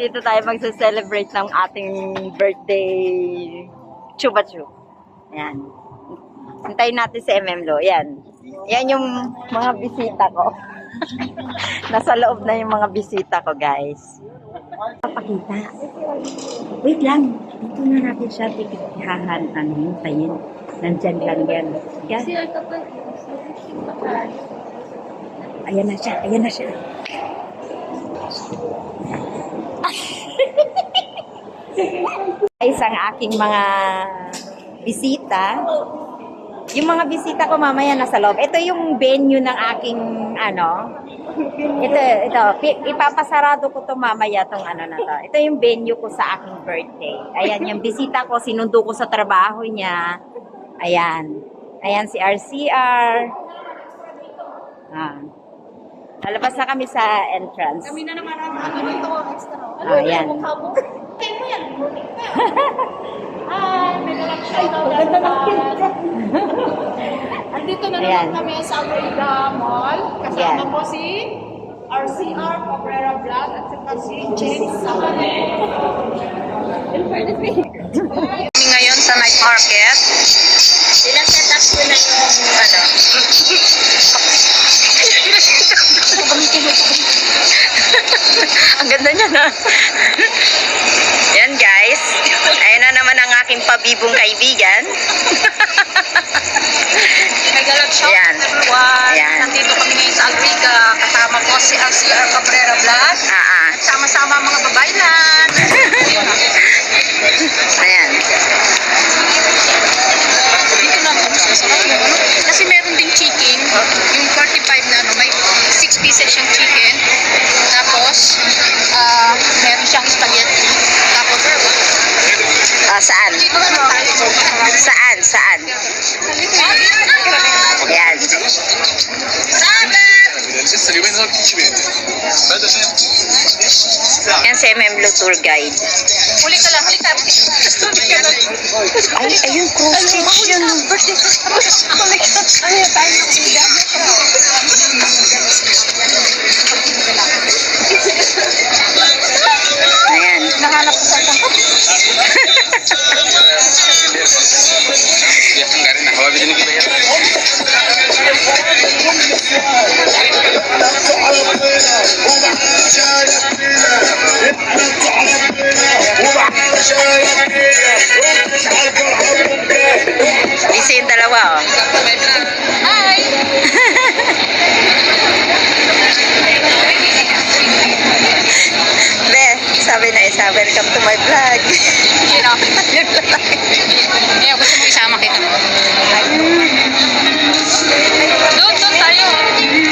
Dito tayo magse-celebrate ng ating birthday Chuba Chu. Ayan. Hintayin natin si MM Lo. Ayan. Yan yung mga bisita ko. Nasa loob na yung mga bisita ko, guys. Papakita. Wait lang. Dito na natin siya tikihahan. Ano, hintayin. Nandyan lang yan. Yan. Ayan na siya, ayan na siya. Ang aking mga bisita. Yung mga bisita ko mamaya nasa loob. Ito yung venue ng aking ano. Ito, ito. Ipapasarado ko to mamaya tong ano na to. Ito yung venue ko sa aking birthday. Ayan, yung bisita ko, sinundo ko sa trabaho niya. Ayan. Ayan si RCR. Ah. Lalabas na kami sa entrance. Kami na naman ang ano ito, extra. Ano Ah, yan. Mukha mo? Yan. Hi, may nalang shout out. Ganda ng Andito na Ayan. naman kami sa Almeida Mall. Kasama Yan. ko si RCR Cabrera Vlog at saka si James Samane. kami ngayon sa night market. Sinaset up ko na yung ano. ang ganda niya na. Yan guys. Ayan na naman ang aking pabibong kaibigan. Nagalag shout Ayan. out everyone. Ayan. Nandito kami ngayon sa Almeida. Kasama ko si RCR Cabrera Vlog. Ah, ah. Sama-sama ang mga babaylan. Ayan. Dito lang kami sa sarap yung ano. Kasi meron ding chicken. Yung 45 na ano, may 6 pieces siyang chicken. Tapos, ah meron siyang spaghetti. Tapos, Oh, saan? Saan? Saan? Ayan. Yan si MM Tour Guide. Huli ka lang, huli ka. Ay, ayun, cross stitch yun. Ano yung tayo ng sila? Ayan. Nahanap ko sa isang Isa yung dalawa, oh. Isa, welcome to my vlog. Sino? Eh, gusto mo isama kita. Doon, doon tayo. Doon tayo.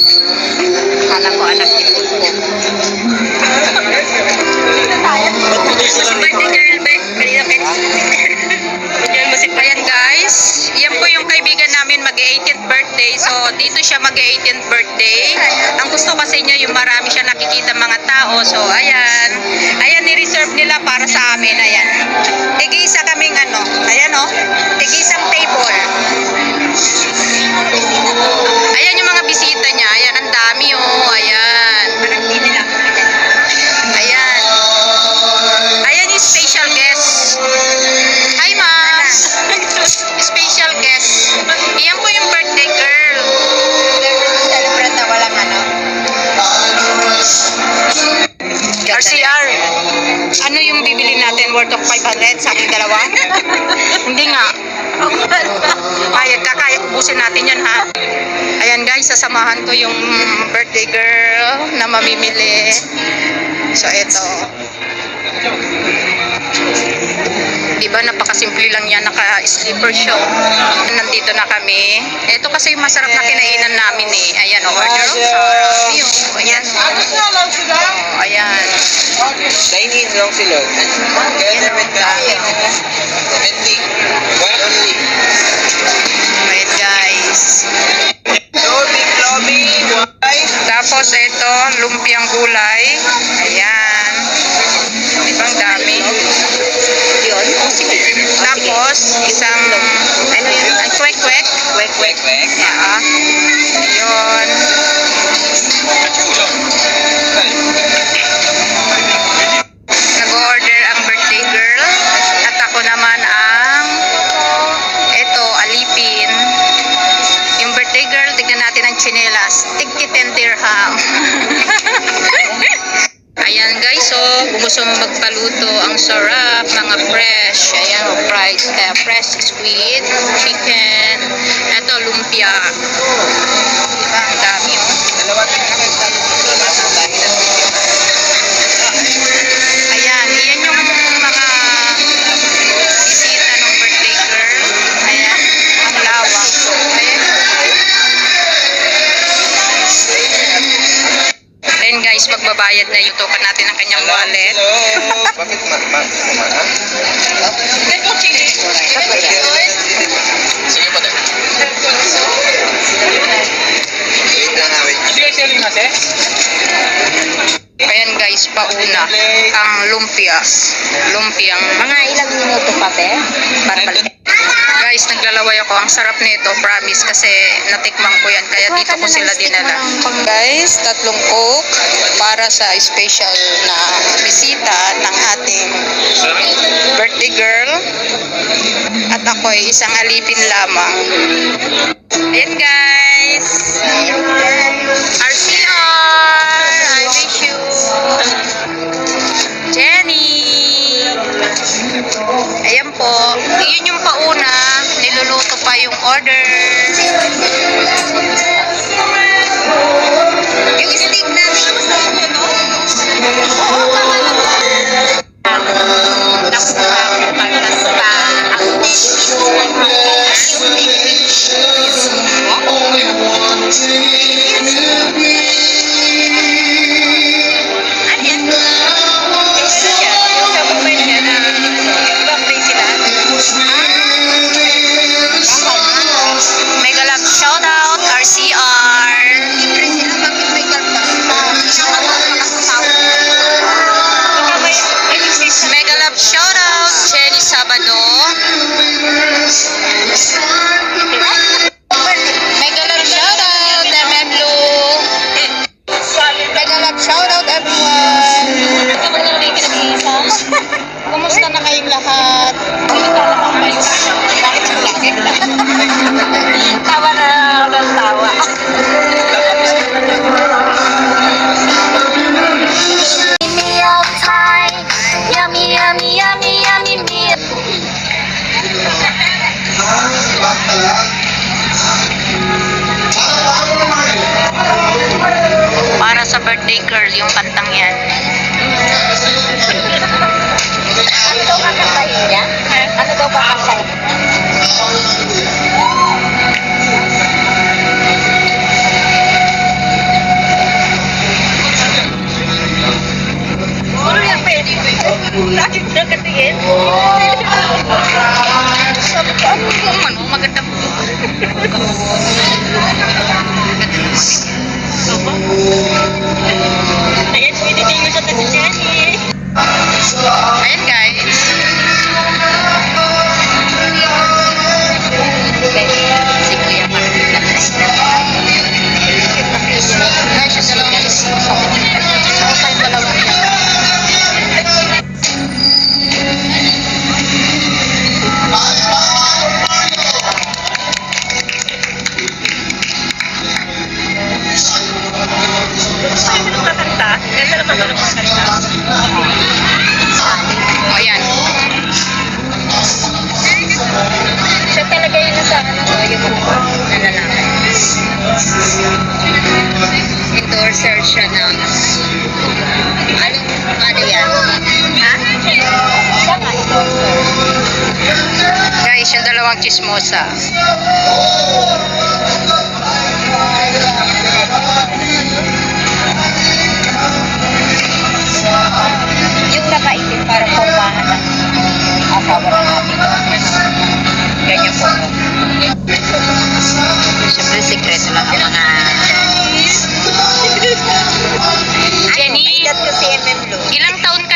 Kala ko anak ni Punya. Birthday girl, be. Guys, yan po yung kaibigan namin mag-18th birthday. So dito siya mag-18th birthday. Ang gusto kasi niya yung marami siya nakikita mga tao. So ayan, ayan ni-reserve nila para sa amin. Ayan. Tig-isa kaming ano, ayan oh, tig-isang table. Ayan yung mga bisita niya. Ayan, ang dami oh. RCR. Ano yung bibili natin? Worth of 500 sa aking dalawa? Hindi nga. Kaya, kakaya, ubusin natin yan ha. Ayan guys, sasamahan ko yung birthday girl na mamimili. So, ito. Diba, napakasimple lang yan, naka-sleeper show. Nandito na kami. Ito kasi yung masarap na kinainan namin eh. Ayan, oh, order of. Yung, ayan. Oh, ayan. Dine-in lang sila. Together with the ending. Only. Ayan guys. Lobby, lobby, why? Tapos ito, lumpiang gulay. Ayan. Ibang dami. Tapos, isang, ano yun? Ay, kwek-kwek. Wek, wek, wek. Ah. Yun. Nag-order ang birthday girl. At ako naman ang ito, alipin. Yung birthday girl, tignan natin ang chinelas. Tigti 10 dirham. Ayan guys, so kung gusto mo magpaluto, ang sarap, mga fresh. Ayan, oh, fried, eh, fresh squid, chicken, eto lumpia. Diba, ang dami oh. Ayan, magbabayad na yung token natin ang kanyang wallet. Bakit ma... ma... ma... ha? Sige po, tayo. Wait lang ha, wait. Ayan guys, pauna ang lumpias. Lumpiang Mga ilang minuto pa, te? Para. Guys, naglalaway ako. Ang sarap nito, promise. Kasi natikman ko yan. Kaya dito ko sila dinala. Guys, tatlong coke para sa special na bisita ng ating birthday girl. At ako'y isang alipin lamang. Ayan guys. RCR, I miss you. Jenny. Ayan po. Yun yung pauna. Niluluto pa yung order. Yung steak natin, kamusta yung luto? Oo, tama naman. Ano birthday girl, yung kantang yan. Ano daw kakantahin niya? Ano daw kakantahin? Bakit na katingin? Sabi ko, ano po, ano, maganda po. Ayan, pwede tayo sa kasi Ayan guys.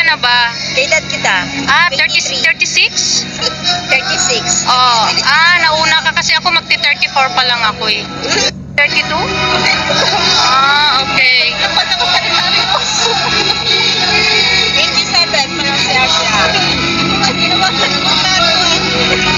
Na ba? Kaedad kita? Ah, 30, 23. 36? 36. Oh, ah, nauna ka kasi ako magti-34 pa lang ako eh. 32? Ah, okay. 27 pa lang siya siya. Okay.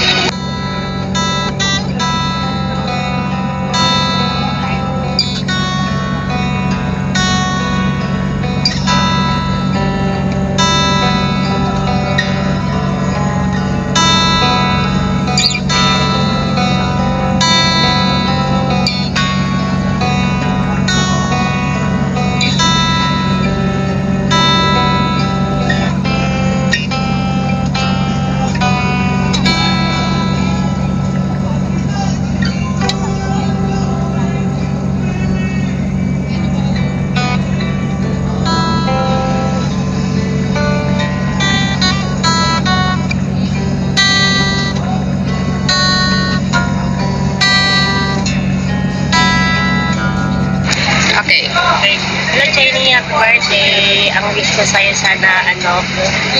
Ano,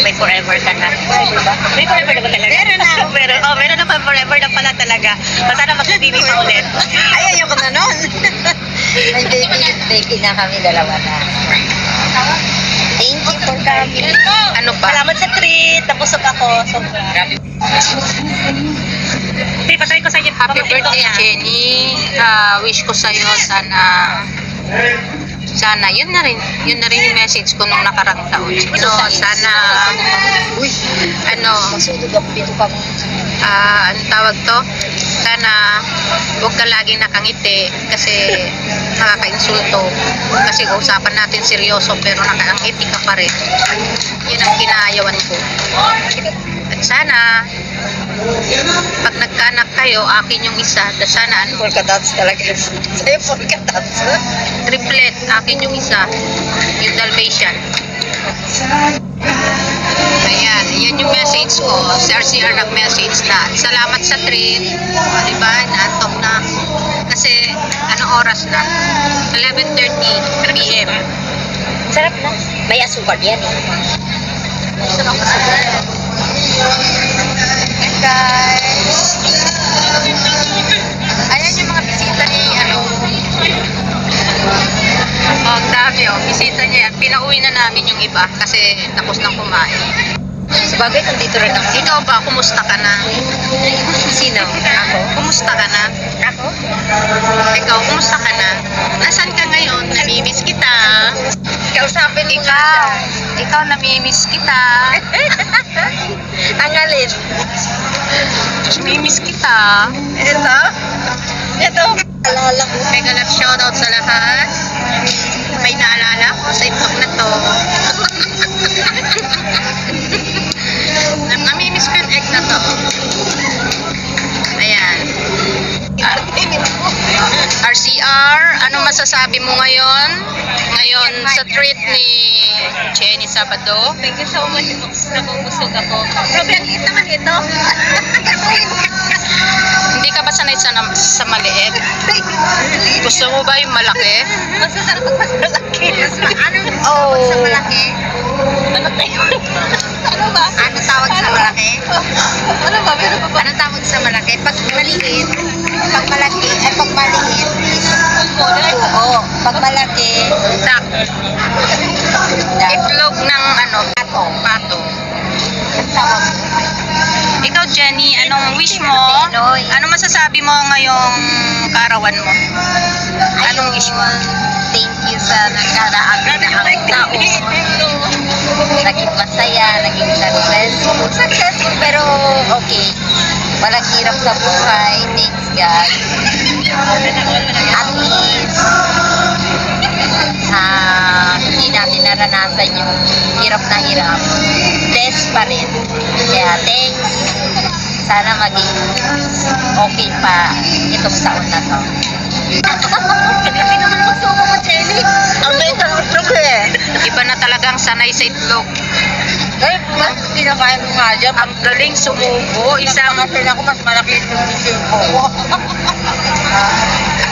may forever ka na. May forever na ba talaga? Meron na. meron, oh, meron na pa forever na pala talaga. Basta na mag-baby pa ulit. Ay, ayoko na nun. May baby, baby na kami dalawa na. Thank you for coming. Ano pa? Salamat sa treat. Nabusog ako. Sobra. Hey, patry ko sa'yo. Happy birthday, Jenny. Ah, wish ko sa'yo sana sana yun na rin. Yun na rin yung message ko nung nakarang taon. No, sana ano pa mo. ah ang tawag to? Sana huwag ka laging nakangiti kasi nakaka-insulto. Kasi usapan natin seryoso pero nakangiti ka pa rin. Yun ang kinaayawan ko sana pag nagkaanak kayo akin yung isa at sana ano Polka dots talaga. Sa'yo, polka dots. triplet akin yung isa yung Dalmatian Ayan, yan yung message ko. Si RCR nag-message na. Salamat sa treat. O, diba? Naantok na. Kasi, anong oras na? 11.30 p.m. Sarap na. May asukal yan eh. And ano, dami oh, bisita niya yan. Pinauwi na namin yung iba kasi tapos na kumain. Sabagay, nandito rin ako. Ikaw ba, kumusta ka na? Sino? Ako? Kumusta ka na? Ako? Ikaw, kumusta ka na? Nasaan ka ngayon? Namimiss kita. Kausapin mo Ikaw, ikaw namimiss kita. Ang alin? Namimiss kita. Ito? Ito? Alala ko. Mega love shoutout sa lahat. May naalala ko sa itlog na to. Nam- Namimiss ko yung egg na to. Ayan. RCR, ano masasabi mo ngayon? Ngayon sa treat ni Jenny Sabado. Thank you so much. Nabubusog ako. Grabe, ang liit naman ito. Hindi ka ba sanay sa, sa maliit? Gusto mo ba yung malaki? Masasarap pag mas malaki. Ano Oh. sa malaki? Ano tayo? ano ba? Ano tawag sa malaki? Ano ba? Meron pa ba? Ano tawag sa malaki? Pag maliit, pag malaki, ay pag maliit buo. Pag malaki, dahil Itlog ng ano, pato. pato. Tawag Ikaw, Jenny, anong wish mo? Pinoy. Ano masasabi mo ngayong karawan mo? Anong wish mo? Thank you sa nakaraan na ang taon. Naging masaya, naging successful. Successful pero okay. Walang hirap sa buhay. Thanks, God. At least, ah, hindi natin naranasan yung hirap na hirap. Blessed pa rin. Kaya, thanks. Sana maging okay pa itong taon na to. Hindi naman magsuko mo, Jelly. Ang may itlog eh. Iba na talagang sanay sa itlog. Ay, mas kinakain ko nga dyan. Ang galing sumubo. Isang Kasi ako mas malaki yung itlog ko.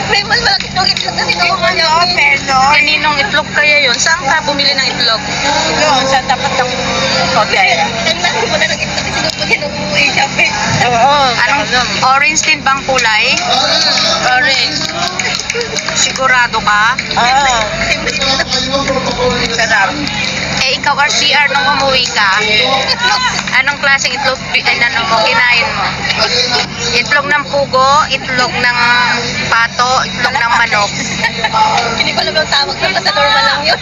May mas malaki yung itlog kasi ko nga niya. Pero, kaninong itlog kaya yun? Saan ka bumili ng itlog? yun, sa tapat ng hotel. Ang laki mo na ng itlog kasi nung pag orange din bang kulay? Orange. Sigurado ka? Oo. Sarap. Eh, ikaw RCR nung umuwi ka. Anong klaseng itlog ano mo, kinain mo? Itlog ng pugo, itlog ng pato, itlog ng manok. Hindi ko alam yung tawag na basta normal lang yun.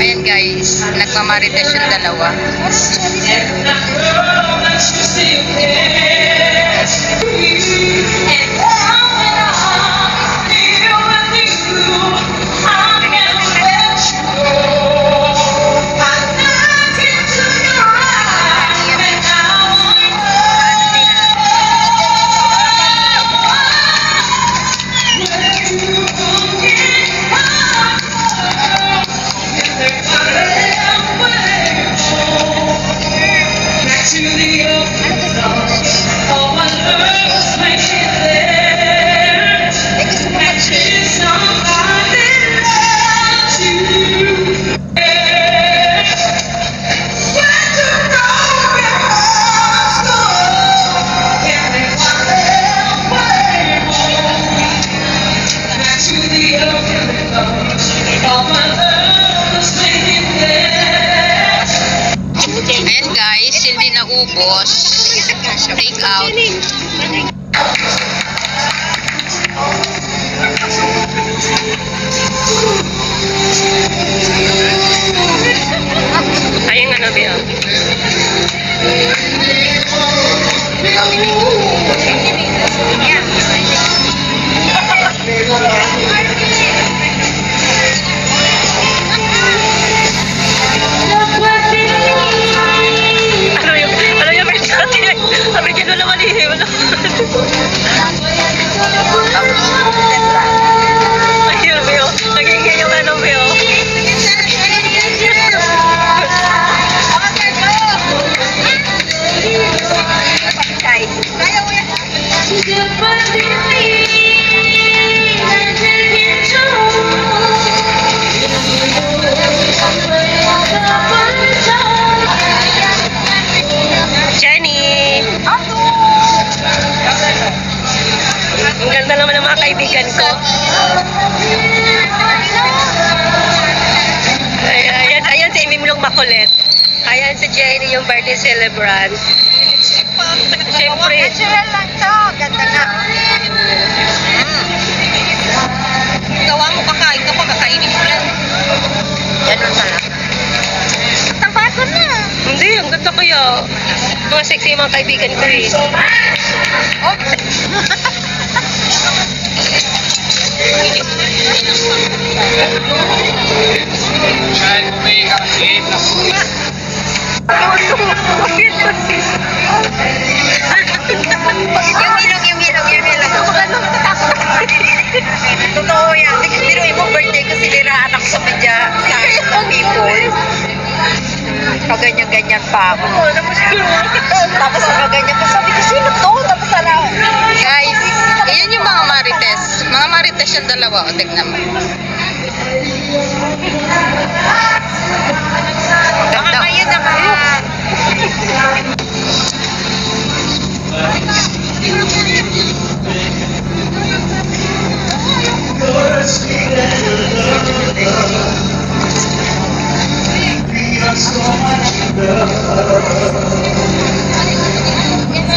Ayan guys, nagmamarites yung dalawa. Ayan Ano ba yun? Ano yung, ano yung niya? Sabi ko wala mali, wala. Ayun, naman ng mga kaibigan ko. Ay, ayan, ayan si Mimlong Makulit. Ayan si Jenny, yung birthday celebrant. Siyempre. Natural lang to. Ganda na. Gawa mo kakain ka pa, kakainin mo lang. Ganun sarap. Tampasan na. Hindi, ang ganda kaya. Mga sexy mga kaibigan ko eh. Yung Totoo yan. Pero yung birthday ko siniraan ako sa media sa people. Kaganyan-ganyan pa ako. Tapos nakaganyan ko. Sabi ko, sino to? Tapos ala, Guys, ayan yung mga marites. Mga marites yung dalawa. O, tignan mo. Baka kayo na mga... Sabihin na.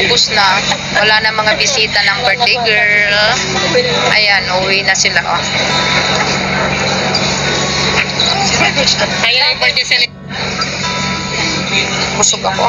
ubos na. Wala na mga bisita ng birthday girl. Ayan, uwi na sila. Oh. Ayun ang birthday celebration. Busog ako.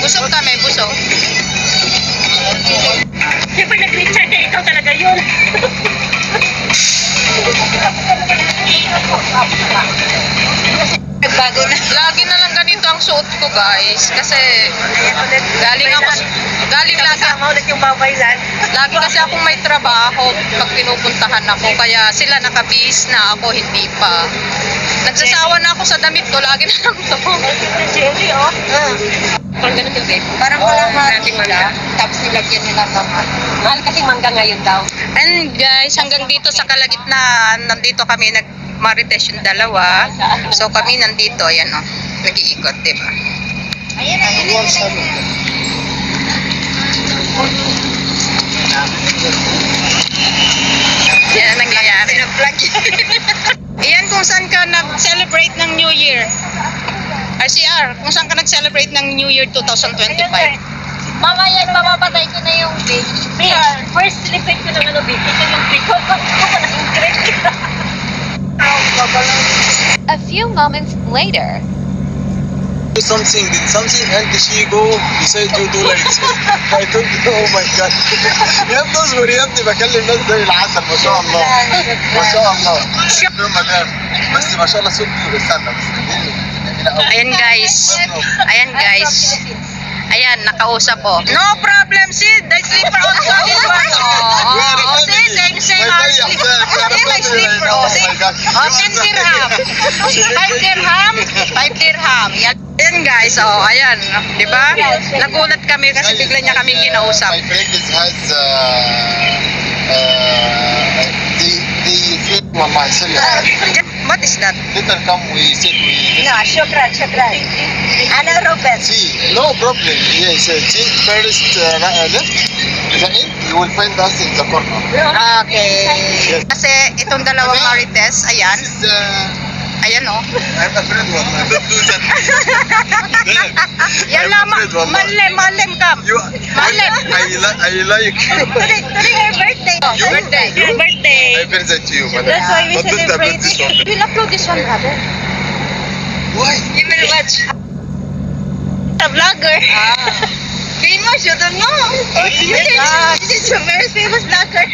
Busog kami, busog. Siyempre nag-recharge eh, ikaw talaga yun. Nagbago na. Lagi na lang ganito ang suot ko, guys. Kasi galing ako, galing lagi, Kasama ulit yung babaylan. lagi kasi akong may trabaho pag pinupuntahan ako. Kaya sila nakabihis na ako, hindi pa. Nagsasawa na ako sa damit ko, lagi na lang to. Jelly, oh. Parang ganun yung. Parang walang mangga. Tapos nilagyan nila ng Mahal kasing mangga ngayon daw. And guys, hanggang dito sa kalagitnaan, nandito kami nag marites yung dalawa. So kami nandito, ayan o. Nag-iikot, di ba? Yan ang nangyayari. Ayan kung saan ka nag-celebrate ng New Year. RCR, kung saan ka nag-celebrate ng New Year 2025. Mamaya, mamapatay ko na yung. Babe, first slipin ko ng ano, babe. Ito yung babe. Huwag ko ko na yung A few moments later. Do something, did something, and she go beside you do like this. I told you, oh my god. يا ابني اصبر يا ابني بكلم ناس زي العسل ما شاء الله ما شاء الله شكرا مدام بس ما شاء الله صوت استنى بس جميلة قوي Ayan guys. Ayan guys. Ayan, nakausap ko. No problem, Sid. The sleeper also is one. Oh, oh, oh, see, same, same. our sleeper. See, my sleeper. Oh, see. Oh, 10 dirham. 5 dirham. 5 dirham. Yan. Ayan guys, oh, ayan, 'di ba? Nagulat kami kasi bigla niya kami uh, kinausap. My pregnancy has uh, uh, uh, the the film my son had. What is that? Later come we sit we No, shukran, shukran. Ana Robert. See, no problem. Yes, uh, see first uh, left. You will find us in the corner. Okay. Kasi itong dalawang ano? marites, ayan. This is, uh, Ayan oh. I'm afraid what? I don't do that. Yan lang. Malem, malem ka. You. I, like, I like you. Today, today her birthday. Your birthday. Your birthday. Happy birthday to you, madam. That's why we but celebrate. But we'll upload this one, brother. Why? You will watch. A vlogger. Ah. Famous, you don't know. Oh, you, ah. This is your very famous vlogger.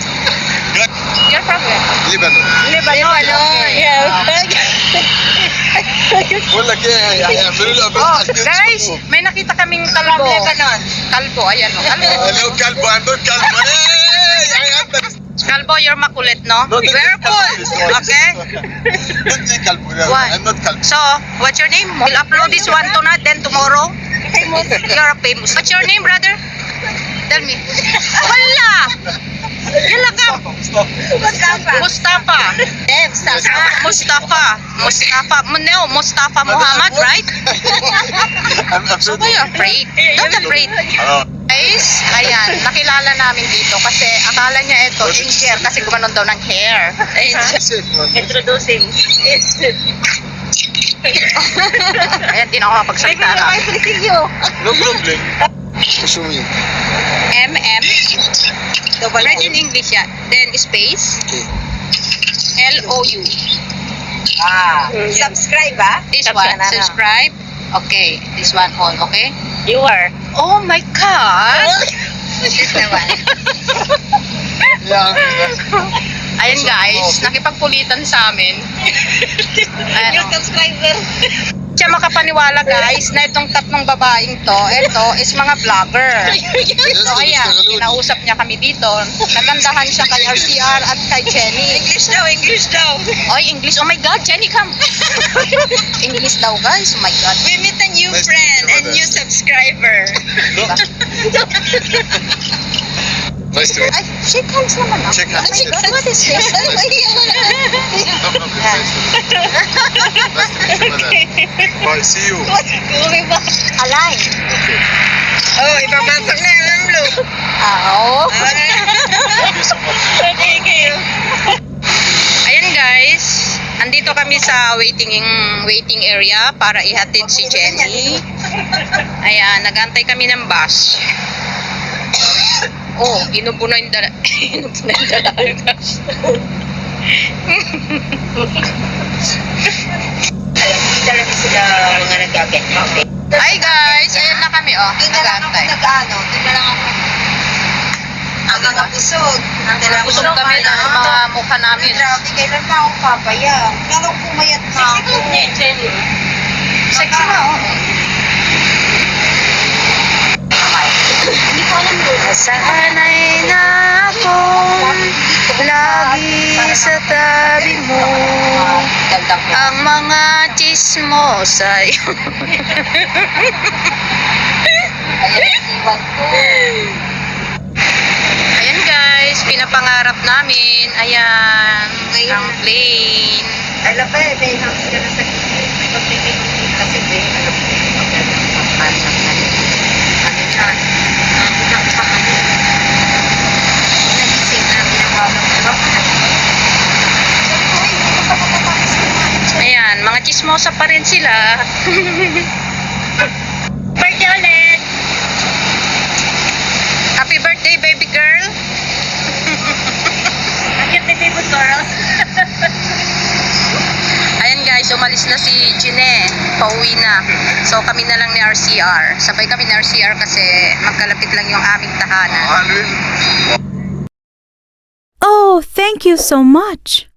What? Your problem. Lebanon. Lebanon. Lebanon. Yes. Well, like, yeah, yeah, yeah. Oh, guys, may nakita kaming kalbo. Lebanon. Kalbo, ayan o. Kalbo. Hello, ano? kalbo. I'm not kalbo. Hey, I am the... Kalbo, you're makulit, no? no Careful! Okay? Don't say kalbo. Why? I'm not kalbo. So, what's your name? We'll upload this one tonight, then tomorrow. Famous. You're famous. What's your name, brother? Tell me. Wala! Yala ka. Mustafa. Mustafa. Eh, Mustafa. Mustafa. Mustafa. No, Mustafa Muhammad, right? I'm So, afraid why you afraid? Don't afraid. Oh. Guys, ayan, nakilala namin dito kasi akala niya ito, ginger kasi gumanon daw ng hair. Man. Introducing. Ayan, di na ako mapagsalita na. No problem Show me MM, write in English yan. Then space, Okay L-O-U. Ah. Subscribe, ah. This Subscribe one, na, no? subscribe. Okay, this one on, okay? You are. Oh my God! This naman. Yeah Ayan guys, nakipagpulitan sa amin. Ayan, Your oh. subscriber. Siya makapaniwala guys na itong tatlong babaeng to, ito is mga vlogger. So ayan, kinausap niya kami dito. Nagandahan siya kay RCR at kay Jenny. English daw, English daw. Oy, English. Oh my God, Jenny, come. English daw guys, oh my God. We meet a new friend, meet you, a madam. new subscriber. Nice to meet Ay, shake hands naman ah. Shake hands. What is this? Na. you. No problem. Nice to meet you. Nice to meet you, madam. Bye, see you. Align. Okay. Oh, ipapasok na yung. Ah, oo. Thank you so much. Ayan guys, andito kami sa waiting waiting area para ihatid si Jenny. Ayan, nagantay kami ng bus. Oh, inubo na yung dala. inubo na yung dalaga. Talaga sila mga nag-get. Hi guys, ayan na kami oh. Nagantay. nag-ano, di na lang ako. Ang mga pusog. Ang mga Busog kami ng mga mukha namin. Grabe, kailan pa akong papaya? Lalong pumayat na ako. Sexy na oh. Hindi ko alam yun. Na akong lagi sa tabi mo. Ang mga siwan ko. Ayan guys, pinapangarap namin. Ayan, ang plane. Alam ba, may house ka na sa kasi may alam ko papasan na Ayan, mga chismosa pa rin sila. Birthday ulit! Happy birthday, baby girl. Cute ni Baby Girls. Guys, umalis na si Gine. Pauwi na. So kami na lang ni RCR. Sabay kami ni RCR kasi magkalapit lang yung aming tahanan. Alvin. Oh, thank you so much.